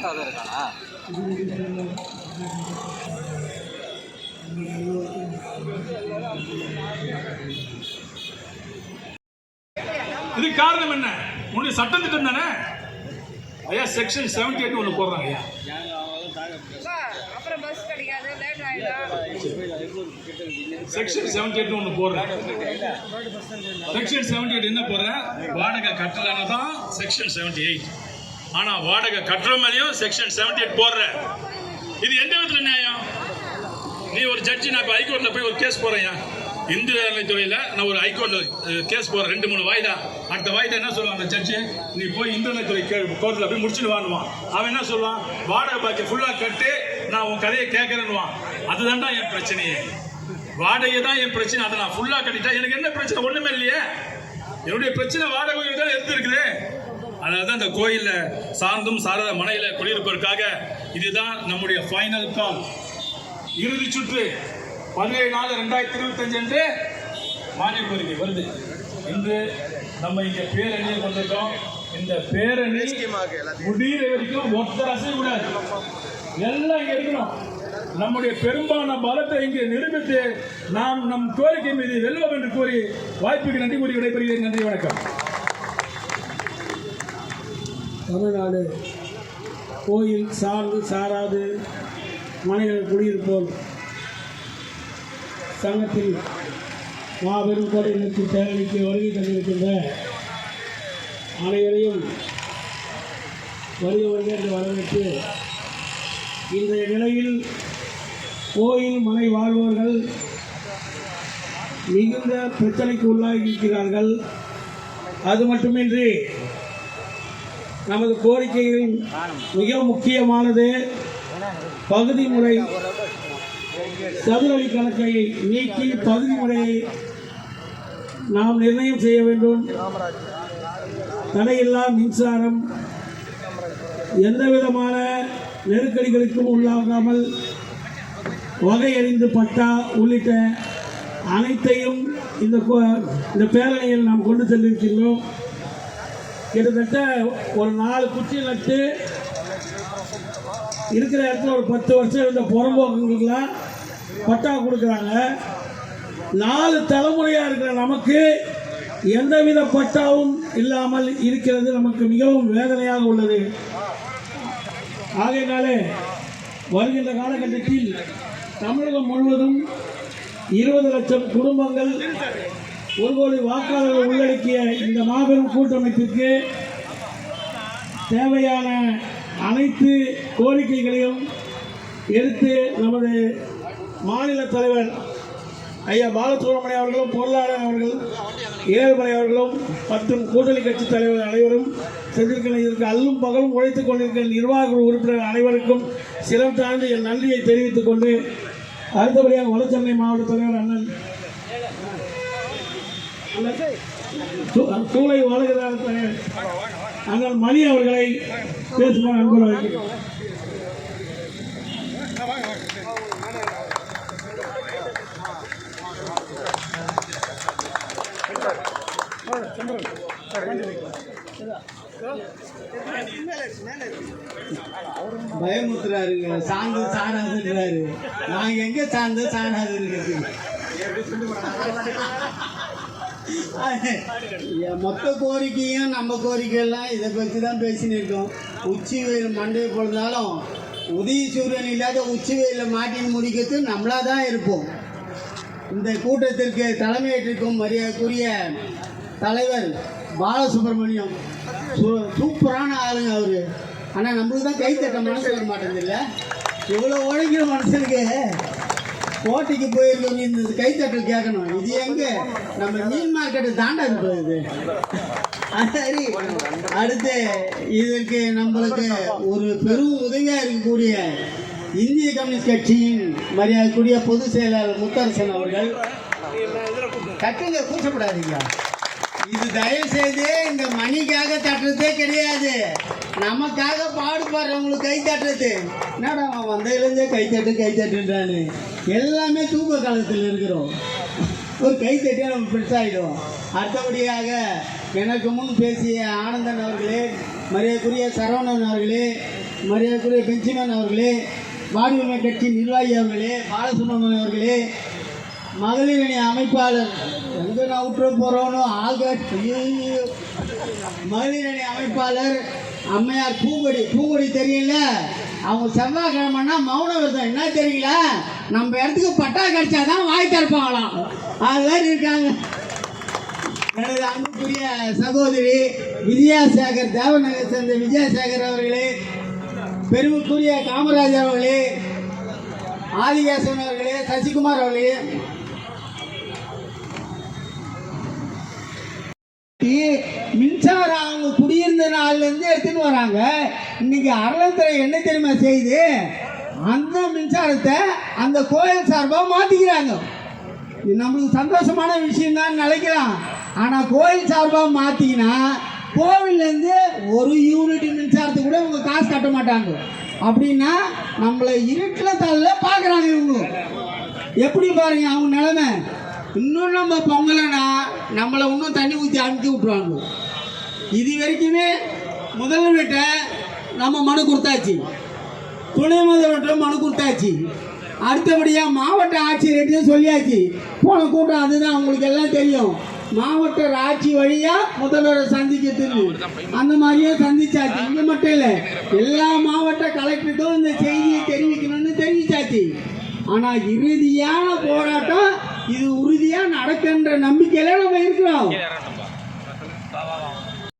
மோட்டா தான் இருக்கானா? இது காரணம் என்ன? உன்னுடைய சட்டம் திட்டம் தானே? ஐயா செக்ஷன் செவன்டி எயிட் ஒன்று போடுறாங்க ஐயா. செக்ஷன் செவன்டி எயிட் ஒன்று போடுறேன். செக்ஷன் செவன்டி எயிட் என்ன போடுறேன்? வாடகை கட்டலன்னு தான் செக்ஷன் செவன்டி எயிட் ஆனால் வாடகை கட்டுற மேலேயும் செக்ஷன் செவன்டி எயிட் போடுற. இது எந்த விதத்தில் நியாயம்? நீ ஒரு ஜட்ஜி நான் இப்போ ஹைகோர்ட்டில் போய் ஒரு கேஸ் போகிறேன் இந்து துறையில் நான் ஒரு ஹைகோர்ட்டில் கேஸ் போகிறேன் ரெண்டு மூணு வாய்தா. அடுத்த வாய்தா என்ன சொல்லுவான் அந்த ஜட்ஜி நீ போய் இந்து துறை கோர்ட்டில் போய் முடிச்சுட்டு வாங்குவான் அவன் என்ன சொல்லுவான்? வாடகை பாக்கி ஃபுல்லாக கட்டு நான் உன் கதையை கேட்கறேன்னுவான். அதுதான்டா என் பிரச்சனையே. வாடகை தான் என் பிரச்சனை. அதை நான் ஃபுல்லாக கட்டிட்டா எனக்கு என்ன பிரச்சனை? ஒன்றுமே இல்லையே. என்னுடைய பிரச்சனை வாடகை தான் எடுத்துருக்குது. அதாவது அந்த தான் கோயிலில் சார்ந்தும் சாரத மனையில் குடியிருப்பதற்காக இதுதான் நம்முடைய ஃபைனல் கால் இறுதி சுற்று பதினேழு நாலு ரெண்டாயிரத்தி இருபத்தஞ்சு அன்று மானிய கோரிக்கை வருது. இன்று நம்ம இங்கே பேரணியை கொண்டிருக்கோம் இந்த பேரணி முடிகிற வரைக்கும் ஒருத்தர் அசைய கூடாது. எல்லாம் இங்கே இருக்கணும். நம்முடைய பெரும்பாலான பலத்தை இங்கே நிரூபித்து நாம் நம் கோரிக்கை மீது வெல்வோம் என்று கூறி வாய்ப்புக்கு நன்றி கூறி விடைபெறுகிறேன். நன்றி வணக்கம். தமிழ்நாடு கோயில் சார்ந்து சாராது மனைகள் குடியிருப்போர் சங்கத்தில் மாபெரும் கோடை நிறுத்தி தேவைக்கு வருகை தந்திருக்கின்ற அனைவரையும் வருக வருக என்று வரவேற்று இன்றைய நிலையில் கோயில் மனை வாழ்வோர்கள் மிகுந்த பிரச்சனைக்கு உள்ளாகி இருக்கிறார்கள் அது மட்டுமின்றி நமது கோரிக்கைகளின் மிக முக்கியமானது. பகுதி முறை சதுரவி கணக்கை நீக்கி பகுதி முறையை நாம் நிர்ணயம் செய்ய வேண்டும். தடையில்லா மின்சாரம் எந்த விதமான நெருக்கடிகளுக்கும் உள்ளாகாமல் வகையறிந்து பட்டா உள்ளிட்ட அனைத்தையும் இந்த இந்த பேரணியில் நாம் கொண்டு சென்றிருக்கின்றோம் கிட்டத்தட்ட ஒரு நாலு குச்சி நட்டு இருக்கிற இடத்துல ஒரு பத்து வருஷம் இருந்த புறம்போக்குங்களுக்கெல்லாம் பட்டா கொடுக்குறாங்க. நாலு தலைமுறையாக இருக்கிற நமக்கு எந்தவித பட்டாவும் இல்லாமல் இருக்கிறது நமக்கு மிகவும் வேதனையாக உள்ளது. ஆகையினாலே வருகின்ற காலகட்டத்தில் தமிழகம் முழுவதும் இருபது லட்சம் குடும்பங்கள் ஒரு கோடி வாக்காளர்கள் உள்ளடக்கிய இந்த மாபெரும் கூட்டமைப்பிற்கு தேவையான அனைத்து கோரிக்கைகளையும் எடுத்து நமது மாநில தலைவர் ஐயா பாலசுப்ரமணியம் அவர்களும் பொருளாளர் அவர்கள் ஏழுமலை அவர்களும் மற்றும் கூட்டணி கட்சி தலைவர் அனைவரும் சென்றிருக்கிற இதற்கு அல்லும் பகலும் உழைத்துக் கொண்டிருக்கிற நிர்வாக உறுப்பினர் அனைவருக்கும் சிலம் தாழ்ந்து என் நன்றியை தெரிவித்துக் கொண்டு அடுத்தபடியாக வடசென்னை மாவட்ட தலைவர் அண்ணன் சூளை வாழ்கிறார் அண்ணன் மணி அவர்களை பேசுவார் அன்பு பயமுத்துறாருங்க. சார்ந்து சாராதுன்றாரு நாங்க எங்க சார்ந்து சாராது இருக்கிறது? மொத்த கோரிக்கையும் நம்ம கோரிக்கையெல்லாம் இதை பற்றி தான் பேசின்னு இருக்கோம் உச்சி வெயில் மண்டையை பொழுதாலும் உதய சூரியன் இல்லாத உச்சி வெயிலில் மாட்டின்னு முடிக்கிறது நம்மளாக தான் இருப்போம். இந்த கூட்டத்திற்கு தலைமையேற்றிருக்கும் மரியாதைக்குரிய தலைவர் பாலசுப்ரமணியம். சூப்பரான ஆளுங்க அவர். ஆனால் நம்மளுக்கு தான் கை தட்ட மனசு வர மாட்டேங்குது இல்லை? எவ்வளோ உழைக்கிற மனுஷனுக்கு போட்டிக்கு போயிருக்கவங்க இந்த கைத்தட்டல் கேட்கணும். இது எங்க? நம்ம மீன் மார்க்கெட்டு தாண்டா இருப்பது சரி. அடுத்து இதற்கு நம்மளுக்கு ஒரு பெரும் உதவியாக இருக்கக்கூடிய இந்திய கம்யூனிஸ்ட் கட்சியின் மரியாதைக்குரிய பொதுச் செயலாளர் முத்தரசன் அவர்கள். கட்டுங்க கூச்சப்படாதீங்க. இது தயவு செய்து இந்த மணிக்காக தட்டுறதே கிடையாது. நமக்காக பாடுபடுறவங்களுக்கு கை தட்டுறது. என்னடா அவன் வந்ததுலேருந்தே கை தட்டு கை தட்டுன்றானு. எல்லாமே தூக்க காலத்தில் இருக்கிறோம். ஒரு கை தட்டியா நம்ம பெருசாகிடும் அடுத்தபடியாக எனக்கு முன் பேசிய ஆனந்தன் அவர்களே மரியாதைக்குரிய சரவணன் அவர்களே மரியாதைக்குரிய பெஞ்சிமன் அவர்களே வாடிவமை கட்சி நிர்வாகி அவர்களே பாலசுப்ரமணியன் அவர்களே மகளிர் அணி அமைப்பாளர் எங்கே நான் விட்டுற போகிறோன்னு ஆக மகளிர் அணி அமைப்பாளர் அம்மையார் பூங்கொடி பூங்கொடி தெரியல. அவங்க செவ்வாய்க்கிழமைனா மௌன விரதம். என்ன தெரியல? நம்ம இடத்துக்கு பட்டா கிடைச்சாதான் வாய் திறப்பாங்களாம். அது மாதிரி இருக்காங்க. எனது அன்புக்குரிய சகோதரி விஜயாசேகர் தேவநகர் சேர்ந்த விஜயசேகர் அவர்களே பெருமைக்குரிய காமராஜர் அவர்களே ஆதிகேசவன் அவர்களே சசிகுமார் அவர்களே மின்சாரம் அவங்க குடியிருந்த நாள்ல இருந்து எடுத்துன்னு வராங்க. இன்னைக்கு அறலத்துறை என்ன தெரியுமா செய்யுது? அந்த மின்சாரத்தை அந்த கோயில் சார்பாக மாத்திக்கிறாங்க. இது நம்மளுக்கு சந்தோஷமான விஷயம் தான் நினைக்கலாம் ஆனால் கோயில் சார்பாக மாற்றிங்கன்னா கோவில்லேருந்து ஒரு யூனிட் மின்சாரத்துக்கு கூட இவங்க காசு கட்ட மாட்டாங்க. அப்படின்னா நம்மளை இருட்டில் தள்ள பார்க்குறாங்க இவங்க. எப்படி பாருங்க அவங்க நிலைமை. இன்னும் நம்ம பொங்கலைனா நம்மளை இன்னும் தண்ணி ஊற்றி அனுப்பி விட்ருவாங்க இது வரைக்குமே முதல்வர்கிட்ட நம்ம மனு கொடுத்தாச்சு. துணை முதல்வர்கிட்ட மனு கொடுத்தாச்சு. அடுத்தபடியாக மாவட்ட ஆட்சியர்கிட்டையும் சொல்லியாச்சு. போன கூட்டம் அதுதான் அவங்களுக்கு எல்லாம் தெரியும். மாவட்ட ஆட்சி வழியாக முதல்வரை சந்திக்கிறது அந்த மாதிரியே சந்திச்சாச்சு. இங்கே மட்டும் இல்லை எல்லா மாவட்ட கலெக்டருக்கும் இந்த செய்தியை தெரிவிக்கணும்னு தெரிவிச்சாச்சு. ஆனால் இறுதியான போராட்டம் இது உறுதியா நடக்கின்ற நம்பிக்கையில நம்ம இருக்கிறோம்.